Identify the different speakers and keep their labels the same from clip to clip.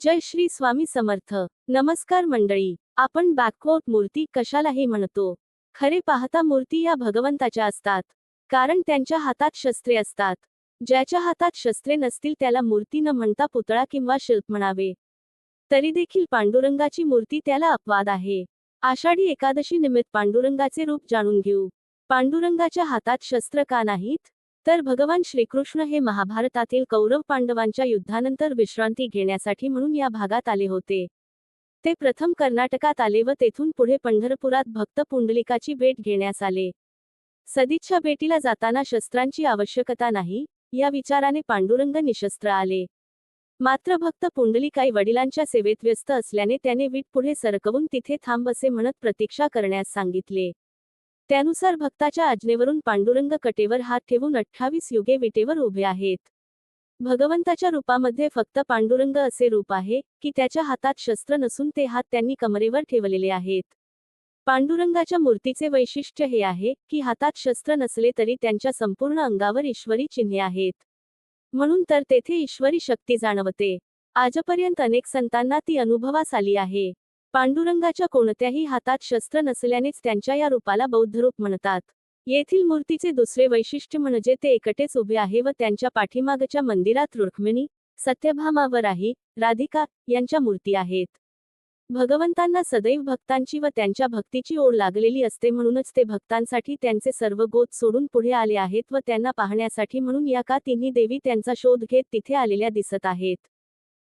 Speaker 1: जय श्री स्वामी समर्थ. नमस्कार मंडळी आपण बॅकवॉट मूर्ती कशालाही म्हणतो. खरे पाहता मूर्ती या भगवंताच्या असतात. कारण त्यांच्या हातात शस्त्रे असतात. ज्याच्या हातात शस्त्रे नसतील त्याला मूर्ती न म्हणता पुतळा किंवा शिल्प म्हणावे. तरी देखील पांडुरंगाची मूर्ती त्याला अपवाद आहे. आषाढी एकादशी निमित्त पांडुरंगाचे रूप जाणून घेऊ. पांडुरंगाच्या हातात शस्त्र का नाहीत? तर भगवान श्रीकृष्ण हे महाभारतातील कौरव पांडवांच्या युद्धानंतर विश्रांती घेण्यासाठी म्हणून या भागात आले होते. ते प्रथम कर्नाटकात आले व तेथून पुढे पंढरपुरात भक्त पुंडलिकाची भेट घेण्यास आले. सदिच्छा भेटीला जाताना शस्त्रांची आवश्यकता नाही या विचाराने पांडुरंग निशस्त्र आले. मात्र भक्त पुंडलिकाई वडिलांच्या सेवेत व्यस्त असल्याने त्याने वीट पुढे सरकवून तिथे थांब असे म्हणत प्रतीक्षा करण्यास सांगितले. त्यानुसार भक्ताच्या आज्ञेवरून पांडुरंग कटेवर हात ठेवून अठ्ठावीस युगे विटेवर उभे आहेत. भगवंताच्या रूपामध्ये फक्त पांडुरंग असे रूप आहे की त्याच्या हातात शस्त्र नसून ते हात त्यांनी कमरेवर ठेवलेले आहेत. पांडुरंगाच्या मूर्तीचे वैशिष्ट्य हे आहे की हातात शस्त्र नसले तरी त्यांच्या संपूर्ण अंगावर ईश्वरी चिन्हे आहेत. म्हणून तर तेथे ईश्वरी शक्ती जाणवते. आजपर्यंत अनेक संतांना ती अनुभवास आली आहे. पांडुरंगाच्या कोणत्याही हातात शस्त्र नसल्यानेच त्यांच्या या रूपाला बौद्धरूप म्हणतात. येथील मूर्तीचे दुसरे वैशिष्ट्य म्हणजे ते एकटेच उभे आहे व त्यांच्या पाठीमागच्या मंदिरात रुक्मिणी सत्यभामा व राही राधिका यांच्या मूर्ती आहेत. भगवंतांना सदैव भक्तांची व त्यांच्या भक्तीची ओढ लागलेली असते म्हणूनच ते भक्तांसाठी त्यांचे सर्व गोत सोडून पुढे आले आहेत व त्यांना पाहण्यासाठी म्हणून या का तिन्ही देवी त्यांचा शोध घेत तिथे आलेल्या दिसत आहेत.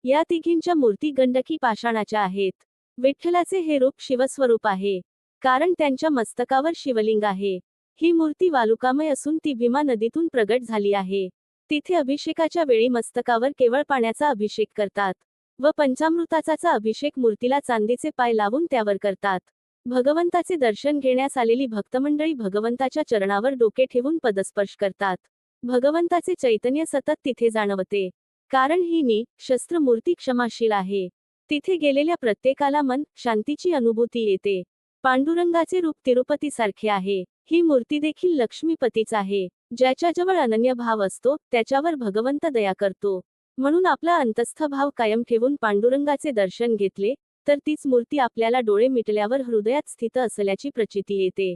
Speaker 1: या तिघींच्या मूर्ती गंडकी पाषाणाच्या आहेत. विठ्ठलाचे हे रूप शिवस्वरूप आहे कारण त्यांच्या मस्तकावर शिवलिंग आहे. ही मूर्ती वालुकामय असून ती भीमा नदीतून प्रगट झाली आहे. तिथे अभिषेकाच्या वेळी मस्तकावर केवळ पाण्याचा अभिषेक करतात व पंचामृताचा अभिषेक मूर्तीला चांदीचे पाय लावून त्यावर करतात. भगवंताचे दर्शन घेण्यास आलेली भक्तमंडळी भगवंताच्या चरणावर डोके ठेवून पदस्पर्श करतात. भगवंताचे चैतन्य सतत तिथे जाणवते कारण ही नी शस्त्र मूर्ती क्षमाशील आहे. तिथे गेलेल्या प्रत्येकाला मन शांतीची अनुभूती येते. पांडुरंगाचे रूप तिरुपतीसारखे आहे. ही मूर्ती देखील लक्ष्मीपतीच आहे. ज्याच्याजवळ अनन्य भाव असतो त्याच्यावर भगवंत दया करतो. म्हणून आपला अंतस्थ भाव कायम ठेवून पांडुरंगाचे दर्शन घेतले तर तीच मूर्ती आपल्याला डोळे मिटल्यावर हृदयात स्थित असल्याची प्रचिती येते.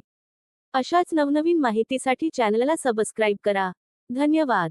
Speaker 1: अशाच नवनवीन माहितीसाठी चॅनलला सबस्क्राईब करा. धन्यवाद.